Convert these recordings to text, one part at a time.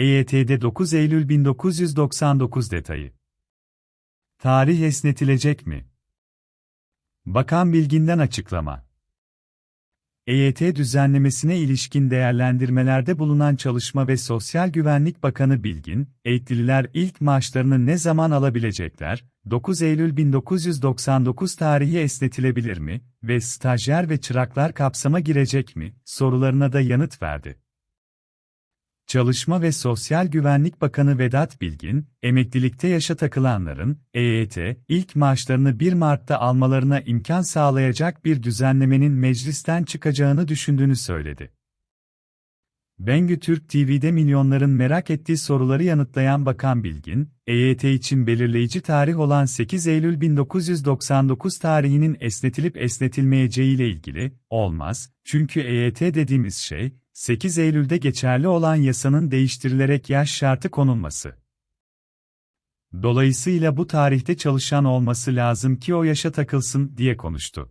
EYT'de 9 Eylül 1999 detayı. Tarih esnetilecek mi? Bakan Bilgin'den açıklama. EYT düzenlemesine ilişkin değerlendirmelerde bulunan Çalışma ve Sosyal Güvenlik Bakanı Bilgin, eğitliler ilk maaşlarını ne zaman alabilecekler, 9 Eylül 1999 tarihi esnetilebilir mi ve stajyer ve çıraklar kapsama girecek mi sorularına da yanıt verdi. Çalışma ve Sosyal Güvenlik Bakanı Vedat Bilgin, emeklilikte yaşa takılanların, EYT, ilk maaşlarını 1 Mart'ta almalarına imkan sağlayacak bir düzenlemenin meclisten çıkacağını düşündüğünü söyledi. Bengü Türk TV'de milyonların merak ettiği soruları yanıtlayan Bakan Bilgin, EYT için belirleyici tarih olan 8 Eylül 1999 tarihinin esnetilip esnetilmeyeceği ile ilgili, olmaz, çünkü EYT dediğimiz şey, 8 Eylül'de geçerli olan yasanın değiştirilerek yaş şartı konulması. Dolayısıyla bu tarihte çalışan olması lazım ki o yaşa takılsın diye konuştu.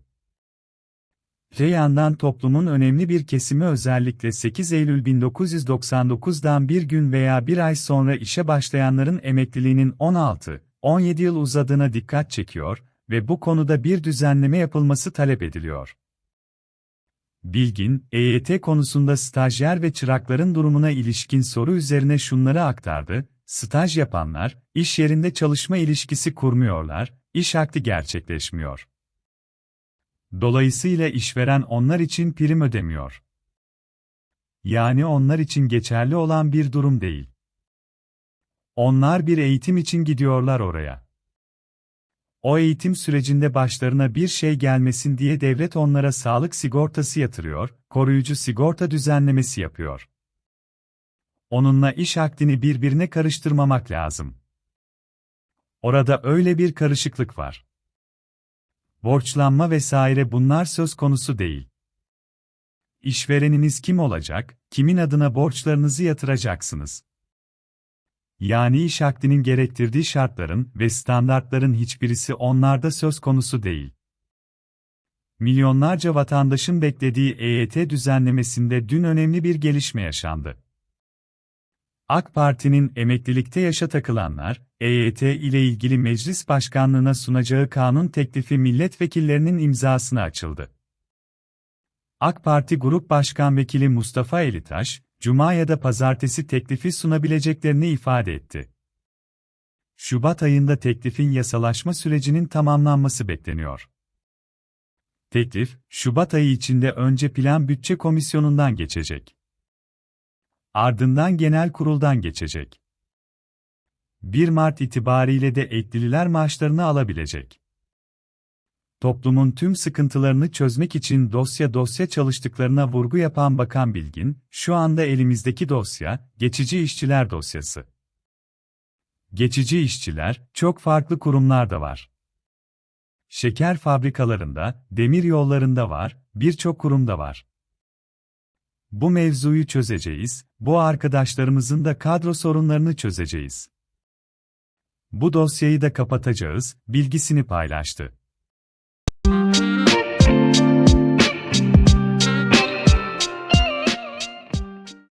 Öte yandan toplumun önemli bir kesimi özellikle 8 Eylül 1999'dan bir gün veya bir ay sonra işe başlayanların emekliliğinin 16-17 yıl uzadığına dikkat çekiyor ve bu konuda bir düzenleme yapılması talep ediliyor. Bilgin, EYT konusunda stajyer ve çırakların durumuna ilişkin soru üzerine şunları aktardı, staj yapanlar, iş yerinde çalışma ilişkisi kurmuyorlar, iş akdi gerçekleşmiyor. Dolayısıyla işveren onlar için prim ödemiyor. Yani onlar için geçerli olan bir durum değil. Onlar bir eğitim için gidiyorlar oraya. O eğitim sürecinde başlarına bir şey gelmesin diye devlet onlara sağlık sigortası yatırıyor, koruyucu sigorta düzenlemesi yapıyor. Onunla iş akdini birbirine karıştırmamak lazım. Orada öyle bir karışıklık var. Borçlanma vesaire bunlar söz konusu değil. İşvereniniz kim olacak, kimin adına borçlarınızı yatıracaksınız? Yani iş akdinin gerektirdiği şartların ve standartların hiçbirisi onlarda söz konusu değil. Milyonlarca vatandaşın beklediği EYT düzenlemesinde dün önemli bir gelişme yaşandı. AK Parti'nin emeklilikte yaşa takılanlar, EYT ile ilgili meclis başkanlığına sunacağı kanun teklifi milletvekillerinin imzasına açıldı. AK Parti Grup Başkan Vekili Mustafa Elitaş, Cuma ya da pazartesi teklifi sunabileceklerini ifade etti. Şubat ayında teklifin yasalaşma sürecinin tamamlanması bekleniyor. Teklif, Şubat ayı içinde önce Plan Bütçe Komisyonu'ndan geçecek. Ardından Genel Kurul'dan geçecek. 1 Mart itibariyle de eklililer maaşlarını alabilecek. Toplumun tüm sıkıntılarını çözmek için dosya dosya çalıştıklarına vurgu yapan Bakan Bilgin, şu anda elimizdeki dosya, geçici işçiler dosyası. Geçici işçiler, çok farklı kurumlarda var. Şeker fabrikalarında, demir yollarında var, birçok kurumda var. Bu mevzuyu çözeceğiz, bu arkadaşlarımızın da kadro sorunlarını çözeceğiz. Bu dosyayı da kapatacağız, bilgisini paylaştı.